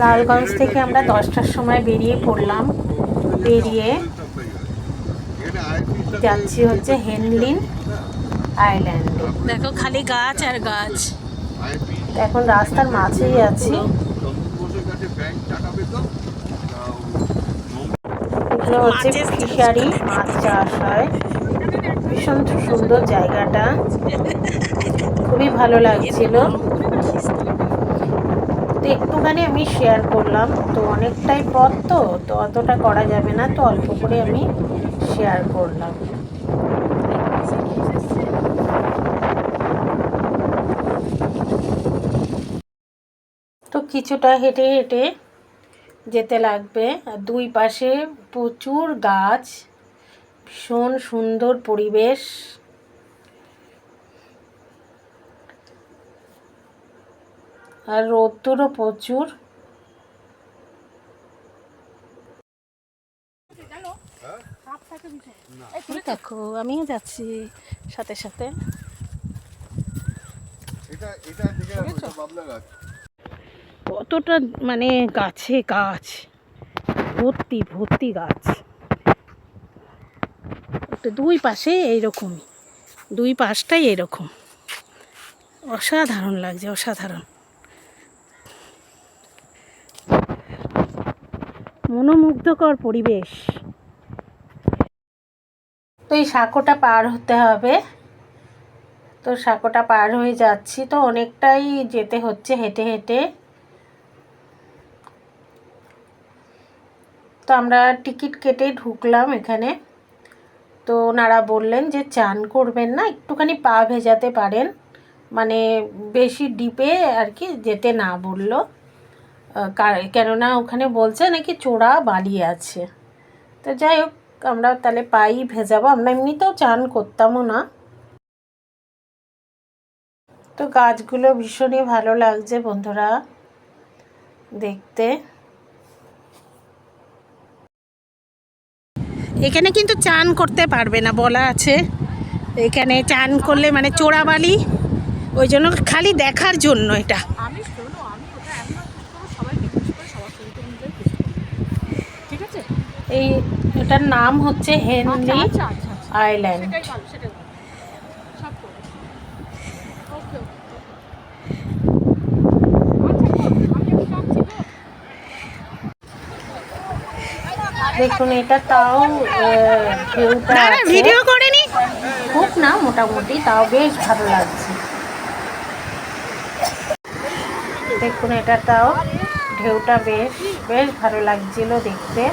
লালগঞ্জ থেকে আমরা দশটার সময় বেরিয়ে পড়লাম। বেরিয়ে যাচ্ছি হচ্ছে হেনলিন আইল্যান্ডে। দেখো খালি গাছ আর গাছ। এখন রাস্তার মাঝেই আছি। এখানে হচ্ছে ফিশারি মাছ চাষ হয়। ভীষণ সুন্দর জায়গাটা। খুবই ভালো লাগছিল। তো একটুখানি আমি শেয়ার করলাম। তো অনেকটাই পথ তো তো অতটা করা যাবে না, তো অল্প করে আমি শেয়ার করলাম। তো কিছুটা হেঁটে হেঁটে যেতে লাগবে। দুই পাশে প্রচুর গাছ, ভীষণ সুন্দর পরিবেশ। আর রোদ্দুরও প্রচুর। এই দেখো আমিও যাচ্ছি সাথে সাথে। এটা এটা দেখে রাখো এটা বাবলা গাছ কতটা মানে গাছে গাছ ভর্তি ভর্তি গাছ। তো দুই পাশে এইরকমই দুই পাশটাই এরকম। অসাধারণ লাগছে অসাধারণ। মনোমুগ্ধকর পরিবেশ। তো এই সাঁকোটা পার হতে হবে। তো সাঁকোটা পার হয়ে যাচ্ছি। তো অনেকটাই যেতে হচ্ছে হেঁটে হেঁটে। তো আমরা টিকিট কেটে ঢুকলাম এখানে। তো ওনারা বললেন যে চান করবেন না, একটুখানি পা ভেজাতে পারেন। মানে বেশি ডিপে আর কি যেতে না বলল। কেননা ওখানে বলছে নাকি চোরা বালি আছে। তো যাই হোক, আমরা তাহলে পাই ভেজাবো। আমরা এমনিতেও চান করতামও না। তো গাছগুলো ভীষণই ভালো লাগছে বন্ধুরা, দেখতে। এখানে কিন্তু চান করতে পারবে না, বলা আছে। এখানে চান করলে মানে চোরাবালি ওই জন্য খালি দেখার জন্য এটা আমি শোনো আমি ওটা এখন সবাই জিজ্ঞেস করে সবার শুরুতে অনুযায়ী কিছু ঠিক আছে এই এটার নাম হচ্ছে হেনলি আচ্ছা আচ্ছা আচ্ছা আইল্যান্ড। দেখুন এটা তাও ভিডিও করে নি খুব না মোটামুটি তাও বেশ ভালো লাগছে। দেখুন এটা তাও। ঢেউটা বেশ বেশ ভালো লাগছিল দেখতে।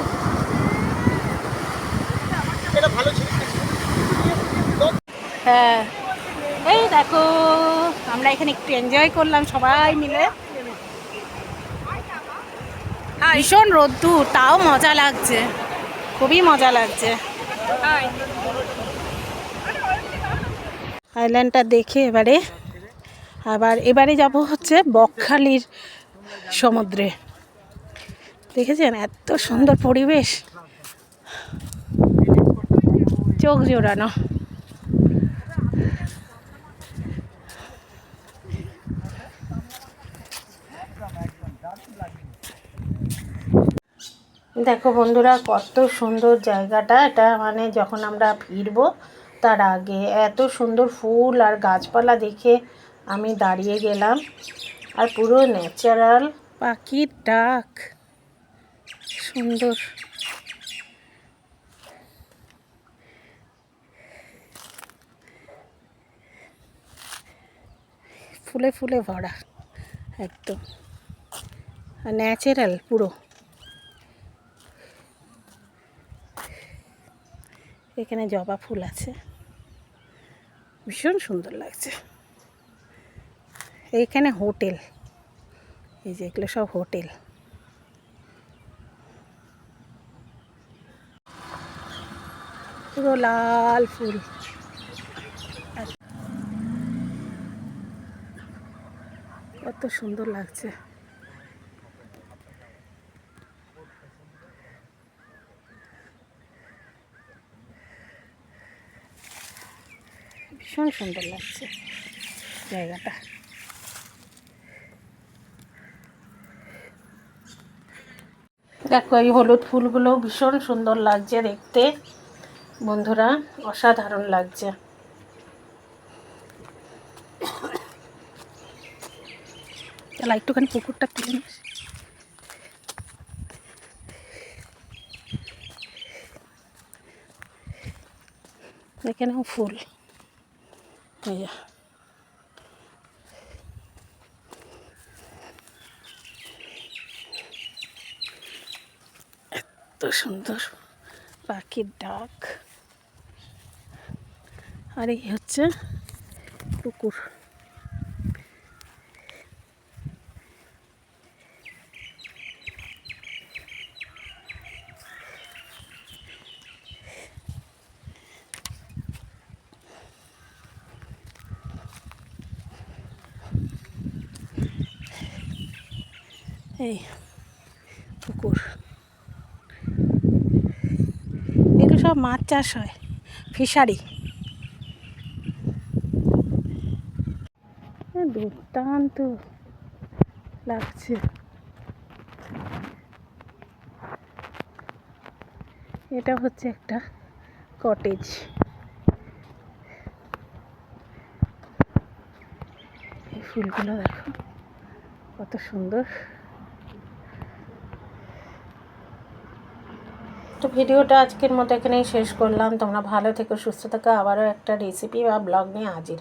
হ্যাঁ এই দেখো, আমরা এখানে একটু এনজয় করলাম সবাই মিলে। ভীষণ রোদ্দুর, তাও মজা লাগছে। খুবই মজা লাগছে। আইল্যান্ডটা দেখে এবারে, আবার এবারে যাব হচ্ছে বকখালির সমুদ্রে। দেখেছেন এত সুন্দর পরিবেশ? চোখ জোড়ানো। দেখো বন্ধুরা, কত সুন্দর জায়গাটা। এটা মানে যখন আমরা ফিরবো, তার আগে এত সুন্দর ফুল আর গাছপালা দেখে আমি দাঁড়িয়ে গেলাম। আর পুরো ন্যাচারাল পাখির ডাক। সুন্দর। ফুলে ফুলে ভরা, একদম। আর ন্যাচারাল পুরো। এখানে জবা ফুল আছে। ভীষণ সুন্দর লাগছে। এইখানে হোটেল। এই যে এগুলো সব হোটেল। পুরো লাল ফুল। কত সুন্দর লাগছে। ভীষণ সুন্দর লাগছে জায়গাটা। দেখো, এই হলুদ ফুলগুলো ভীষণ সুন্দর লাগছে দেখতে। বন্ধুরা, অসাধারণ লাগছে। তাহলে একটুখানি পুকুরটা তুলে নিস। এখানেও ফুল। এত সুন্দর পাখির ডাক। আর এই হচ্ছে পুকুর এই পুকুর এগুলো সব মাছ চাষ হয়, ফিশারি। দুর্দান্ত লাগছে। এটা হচ্ছে একটা কটেজ। এই ফুলগুলো দেখো, কত সুন্দর। তো ভিডিওটা আজকের মতো এখানেই শেষ করলাম তোমরা ভালো থেকো, সুস্থ থেকো আবারও একটা রেসিপি বা ব্লগ নিয়ে হাজির।